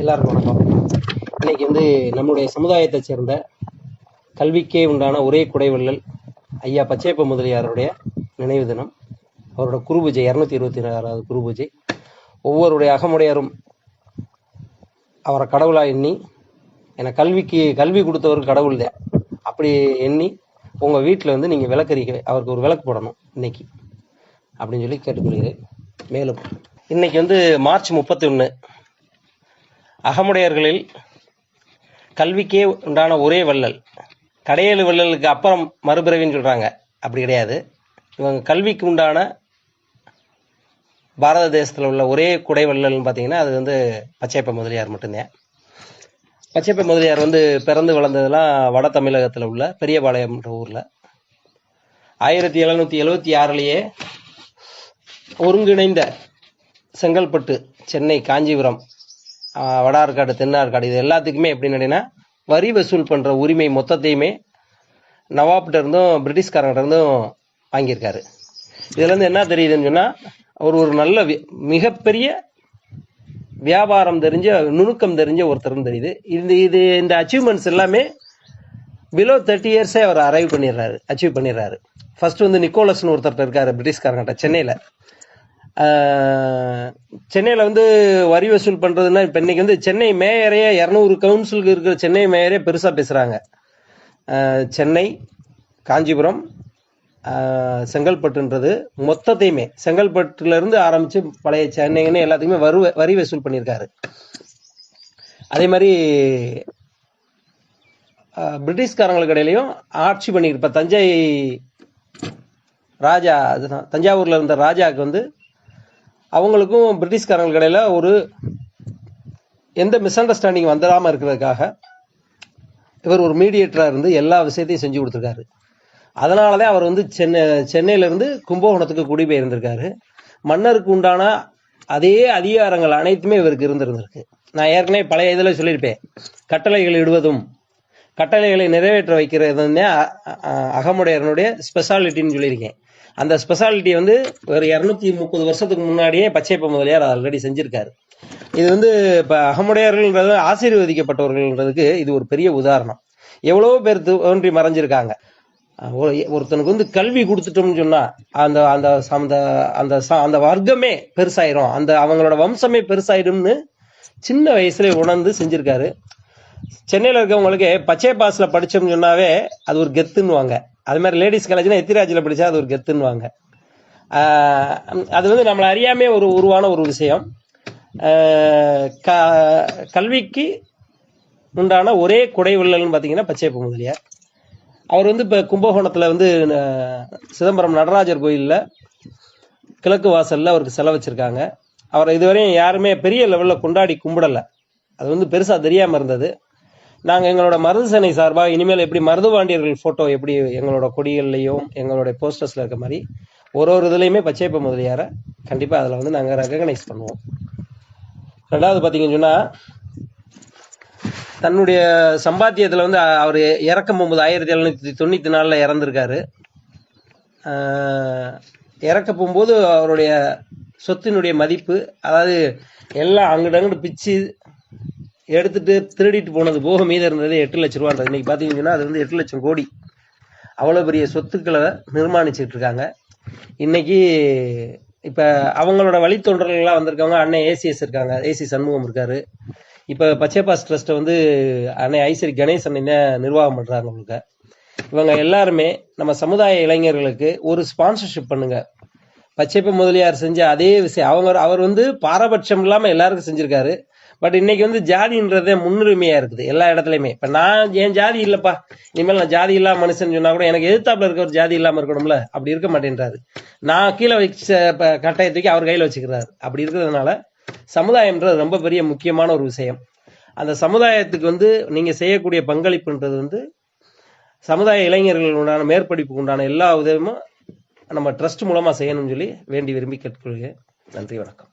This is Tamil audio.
எல்லாருக்கும் வணக்கம். இன்னைக்கு வந்து நம்முடைய சமுதாயத்தை சேர்ந்த கல்விக்கே உண்டான ஒரே குடைவள்ளல் ஐயா பச்சையப்ப முதலியாருடைய நினைவு தினம். அவரோட குரு பூஜை இரநூத்தி இருபத்தி ஆறாவது குரு பூஜை. ஒவ்வொருடைய அகமுடையாரும் அவரை கடவுளா எண்ணி என கல்விக்கு கல்வி கொடுத்தவர் கடவுள் தான். அப்படி எண்ணி உங்க வீட்டில் வந்து நீங்க விளக்கறிக்க அவருக்கு ஒரு விளக்கு போடணும் இன்னைக்கு. அப்படின்னு சொல்லி கேட்டுக்கொள்கிறேன். மேலும் இன்னைக்கு வந்து மார்ச் முப்பத்தி ஒன்று அகமுடையர்களில் கல்விக்கே உண்டான ஒரே வள்ளல். கடையேழு வள்ளலுக்கு அப்புறம் மறுபிறவின்னு சொல்கிறாங்க அப்படி கிடையாது. இவங்க கல்விக்கு உண்டான பாரத தேசத்தில் உள்ள ஒரே குடை வள்ளல்னு பார்த்தீங்கன்னா அது வந்து பச்சையப்ப முதலியார் மட்டும்தான். பச்சையப்ப முதலியார் வந்து பிறந்து வளர்ந்ததெல்லாம் வட தமிழகத்தில் உள்ள பெரியபாளையம்ன்ற ஊரில். ஆயிரத்தி எழுநூற்றி எழுவத்தி ஆறுலேயே ஒருங்கிணைந்த செங்கல்பட்டு சென்னை காஞ்சிபுரம் வடார்காடு தென்னார்காடு இது எல்லாத்துக்குமே எப்படி நடினா வரி வசூல் பண்ணுற உரிமை மொத்தத்தையுமே நவாப்கிட்ட இருந்தும் பிரிட்டிஷ்காரங்கிட்ட இருந்தும் வாங்கியிருக்காரு. இதுலேருந்து என்ன தெரியுதுன்னு சொன்னால் அவர் ஒரு நல்ல மிகப்பெரிய வியாபாரம் தெரிஞ்ச நுணுக்கம் தெரிஞ்ச ஒருத்தர்னு தெரியுது. இந்த இது இந்த அச்சீவ்மெண்ட்ஸ் எல்லாமே பிலோ தேர்ட்டி இயர்ஸே அவர் அரைவ் பண்ணிடுறாரு அச்சீவ் பண்ணிடுறாரு. ஃபர்ஸ்ட் வந்து நிக்கோலஸ்னு ஒருத்தர் இருக்காரு பிரிட்டிஷ்காரங்கிட்ட சென்னையில். சென்னையில் வந்து வரி வசூல் பண்ணுறதுன்னா இப்போ இன்னைக்கு வந்து சென்னை மேயரே இரநூறு கவுன்சிலுக்கு இருக்கிற சென்னை மேயரே பெருசாக பேசுகிறாங்க சென்னை காஞ்சிபுரம் செங்கல்பட்டுன்றது மொத்தத்தையுமே. செங்கல்பட்டுலேருந்து ஆரம்பித்து பழைய சென்னைன்னு எல்லாத்துக்குமே வரு வரி வசூல் பண்ணியிருக்காரு. அதே மாதிரி பிரிட்டிஷ்காரங்களுக்கு இடையிலையும் ஆட்சி பண்ணி இப்ப தஞ்சை ராஜா அதுதான் தஞ்சாவூரில் இருந்த ராஜாவுக்கு வந்து அவங்களுக்கும் பிரிட்டிஷ்காரங்களுக்கு இடையில ஒரு எந்த மிஸ் அண்டர்ஸ்டாண்டிங் வந்துடாமல் இருக்கிறதுக்காக இவர் ஒரு மீடியேட்டராக இருந்து எல்லா விஷயத்தையும் செஞ்சு கொடுத்துருக்காரு. அதனாலதான் அவர் வந்து சென்னை சென்னையிலேருந்து கும்பகோணத்துக்கு குடிபெயர்ந்திருக்காரு. மன்னருக்கு உண்டான அதே அதிகாரங்கள் அனைத்துமே இவருக்கு இருந்திருந்திருக்கு. நான் ஏற்கனவே பழைய இதில் சொல்லியிருப்பேன். கட்டளைகள் இடுவதும் கட்டளைகளை நிறைவேற்ற வைக்கிறது அகமுடையனுடைய ஸ்பெஷாலிட்டின்னு சொல்லியிருக்கேன். அந்த ஸ்பெஷாலிட்டி வந்து ஒரு இரநூத்தி முப்பது வருஷத்துக்கு முன்னாடியே பச்சைப்ப முதலியார் ஆல்ரெடி செஞ்சிருக்காரு. இது வந்து இப்போ அகமுடையர்கள்ன்றது ஆசீர்வதிக்கப்பட்டவர்கள்ன்றதுக்கு இது ஒரு பெரிய உதாரணம். எவ்வளவோ பேர் தோன்றி மறைஞ்சிருக்காங்க. ஒருத்தனுக்கு வந்து கல்வி கொடுத்துட்டோம்னு சொன்னா அந்த அந்த அந்த அந்த அந்த வர்க்கமே பெருசாயிரும். அந்த அவங்களோட வம்சமே பெருசாயிடும்னு சின்ன வயசுல உணர்ந்து செஞ்சிருக்காரு. சென்னையில இருக்கவங்களுக்கு பச்சை பாஸ்ல படிச்சோம்னு சொன்னாவே அது ஒரு கெத்துன்னுவாங்க. அது மாதிரி லேடிஸ் காலேஜ்னா எத்திராஜில் படிச்சா அது ஒரு கெத்துன்னுவாங்க. ஆஹ் அது வந்து நம்மளை அறியாமே ஒரு உருவான ஒரு விஷயம். ஆஹ் க- கல்விக்கு உண்டான ஒரே குடை வில்லல்னு பார்த்தீங்கன்னா பச்சையப்ப முதலியார். அவர் வந்து இப்போ கும்பகோணத்தில் வந்து சிதம்பரம் நடராஜர் கோயிலில் கிழக்கு வாசல்ல அவருக்கு செலவு வச்சுருக்காங்க. அவரை இதுவரையும் யாருமே பெரிய லெவலில் கொண்டாடி கும்பிடல. அது வந்து பெருசாக தெரியாமல் இருந்தது. நாங்கள் எங்களோட மருது சேனை சார்பாக இனிமேல் எப்படி மருதுவாண்டியர்கள் ஃபோட்டோ எப்படி எங்களோட கொடிகள்லையும் எங்களோட போஸ்டர்ஸ்ல இருக்க மாதிரி ஒரு ஒரு இதுலையுமே பச்சைப்ப முதலியார கண்டிப்பாக அதில் வந்து நாங்கள் ரெகனைஸ் பண்ணுவோம். ரெண்டாவது பார்த்தீங்கன்னு சொன்னா தன்னுடைய சம்பாத்தியத்தில் வந்து அவர் இறக்கும் போகும்போது ஆயிரத்தி எழுநூத்தி தொண்ணூற்றி நாலில் இறந்துருக்காரு. ஆஹ் இறக்க போகும்போது அவருடைய சொத்தினுடைய மதிப்பு அதாவது எல்லாம் அங்கிட்டு அங்கிட்டு பிச்சு எடுத்துட்டு திருடிட்டு போனது போக மீதம் இருந்தது எட்டு லட்ச ரூபான்றது. இன்னைக்கு பார்த்தீங்கன்னா அது வந்து எட்டு லட்சம் கோடி. அவ்வளோ பெரிய சொத்துக்களை நிர்மாணிச்சுட்டு இருக்காங்க. இன்னைக்கு இப்போ அவங்களோட வழித்தொண்டர்கள்லாம் வந்திருக்கவங்க அண்ணன் ஏசிஎஸ் இருக்காங்க. ஏசி சண்முகம் இருக்காரு. இப்போ பச்சைபாஸ் ட்ரஸ்ட்டை வந்து அண்ணன் ஐசரி கணேசன் என்ன நிர்வாகம் பண்ணுறாங்க உங்களுக்கு? இவங்க எல்லாருமே நம்ம சமுதாய இளைஞர்களுக்கு ஒரு ஸ்பான்சர்ஷிப் பண்ணுங்க. பச்சைப்ப முதலியார் செஞ்ச அதே விஷயம். அவங்க அவர் வந்து பாரபட்சம் இல்லாமல் எல்லாருக்கும் செஞ்சிருக்காரு. பட் இன்னைக்கு வந்து ஜாதின்றதே முன்னுரிமையா இருக்குது எல்லா இடத்துலயுமே. இப்ப நான் என் ஜாதி இல்லப்பா. இனிமேல் நான் ஜாதி இல்லாம மனுஷன் சொன்னா கூட எனக்கு எதிர்த்தாப்புல இருக்க ஒரு ஜாதி இல்லாம இருக்கணும்ல? அப்படி இருக்க மாட்டேன்றாரு. நான் கீழே வச்ச ப- தூக்கி அவர் கையில வச்சுக்கிறாரு. அப்படி இருக்கிறதுனால சமுதாயம்ன்றது ரொம்ப பெரிய முக்கியமான ஒரு விஷயம். அந்த சமுதாயத்துக்கு வந்து நீங்க செய்யக்கூடிய பங்களிப்புன்றது வந்து சமுதாய இளைஞர்கள் உண்டான மேற்படிப்புக்கு உண்டான எல்லா உதவியும் நம்ம ட்ரஸ்ட் மூலமா செய்யணும்னு சொல்லி வேண்டி விரும்பி கேட்டுக்கொள்கிறேன். நன்றி வணக்கம்.